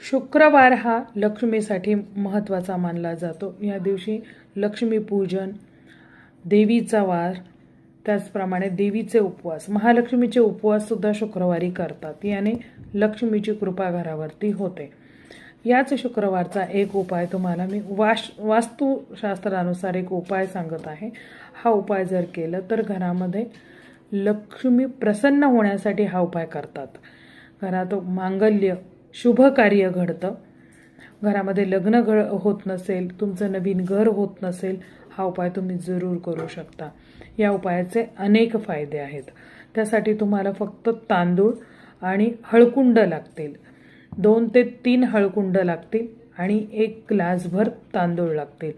शुक्रवार हा लक्ष्मीसाठी महत्त्वाचा मानला जातो. या दिवशी लक्ष्मीपूजन देवीचा वार त्याचप्रमाणे देवीचे उपवास महालक्ष्मीचे उपवाससुद्धा शुक्रवारी करतात. याने लक्ष्मीची कृपा घरावरती होते. याच शुक्रवारचा एक उपाय तुम्हाला मी वाश वास्तुशास्त्रानुसार एक उपाय सांगत आहे. हा उपाय जर केलं तर घरामध्ये लक्ष्मी प्रसन्न होण्यासाठी हा उपाय करतात. घरात मांगल्य शुभ कार्य घडतं. घरामध्ये लग्न घ होत नसेल तुमचं नवीन घर होत नसेल हा उपाय तुम्ही जरूर करू शकता. या उपायाचे अनेक फायदे आहेत. त्यासाठी तुम्हाला फक्त तांदूळ आणि हळकुंड लागतील. दोन ते तीन हळकुंड लागतील आणि एक ग्लासभर तांदूळ लागतील.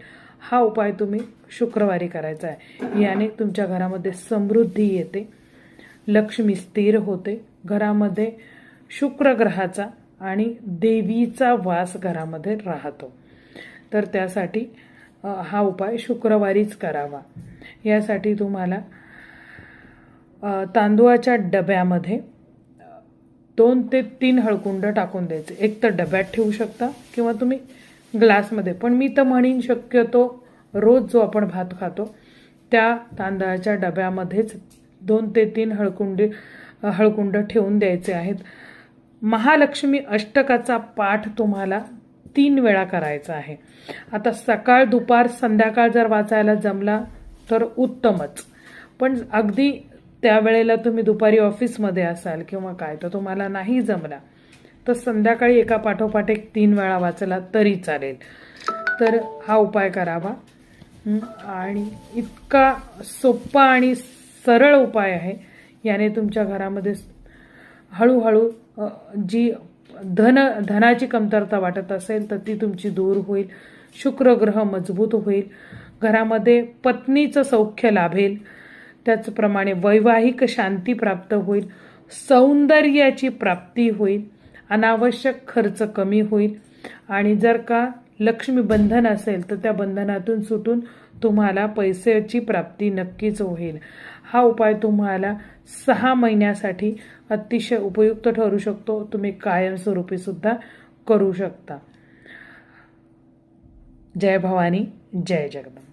हा उपाय तुम्ही शुक्रवारी करायचा आहे. याने तुमच्या घरामध्ये समृद्धी येते. लक्ष्मी स्थिर होते. घरामध्ये शुक्र ग्रहाचा आणि देवीचा वास घरामध्ये राहतो. तर त्यासाठी हा उपाय शुक्रवारीच करावा. यासाठी तुम्हाला तांदूळाच्या डब्यामध्ये दोन ते तीन हळकुंड टाकून द्यायचे. एक तर डब्यात ठेवू शकता किंवा तुम्ही ग्लासमध्ये. पण मी तर म्हणीन शक्यतो रोज जो आपण भात खातो त्या तांदळाच्या डब्यामध्येच दोन ते तीन हळकुंडी हळकुंड ठेवून द्यायचे आहेत. महालक्ष्मी अष्टकाचा पाठ तुम्हाला तीन वेळा करायचा आहे. आता सकाळ दुपार संध्याकाळ जर वाचायला जमला तर उत्तमच. पण अगदी त्यावेळेला तुम्ही दुपारी ऑफिसमध्ये असाल किंवा काय तर तुम्हाला नाही जमला तर संध्याकाळी एका पाठोपाठ एक तीन वेळा वाचला तरी चालेल. तर हा उपाय करावा. आणि इतका सोपा आणि सरळ उपाय आहे याने तुमच्या घरामध्ये हळूहळू जी धन धनाची कमतरता वाटत असेल तर ती तुमची दूर होईल. शुक्रग्रह मजबूत होईल. घरामध्ये पत्नीचं सौख्य लाभेल. त्याचप्रमाणे वैवाहिक शांती प्राप्त होईल. सौंदर्याची प्राप्ती होईल. अनावश्यक खर्च कमी होईल. आणि जर का लक्ष्मी बंधन असेल तर त्या बंधनातून सुटून तुम्हाला पैशाची प्राप्ती नक्कीच होईल. हा उपाय तुम्हाला सहा महिन्यासाठी अतिशय उपयुक्त ठरू शकतो. तुम्ही कायमस्वरूपी सुद्धा करू शकता. जय भवानी जय जगदंब.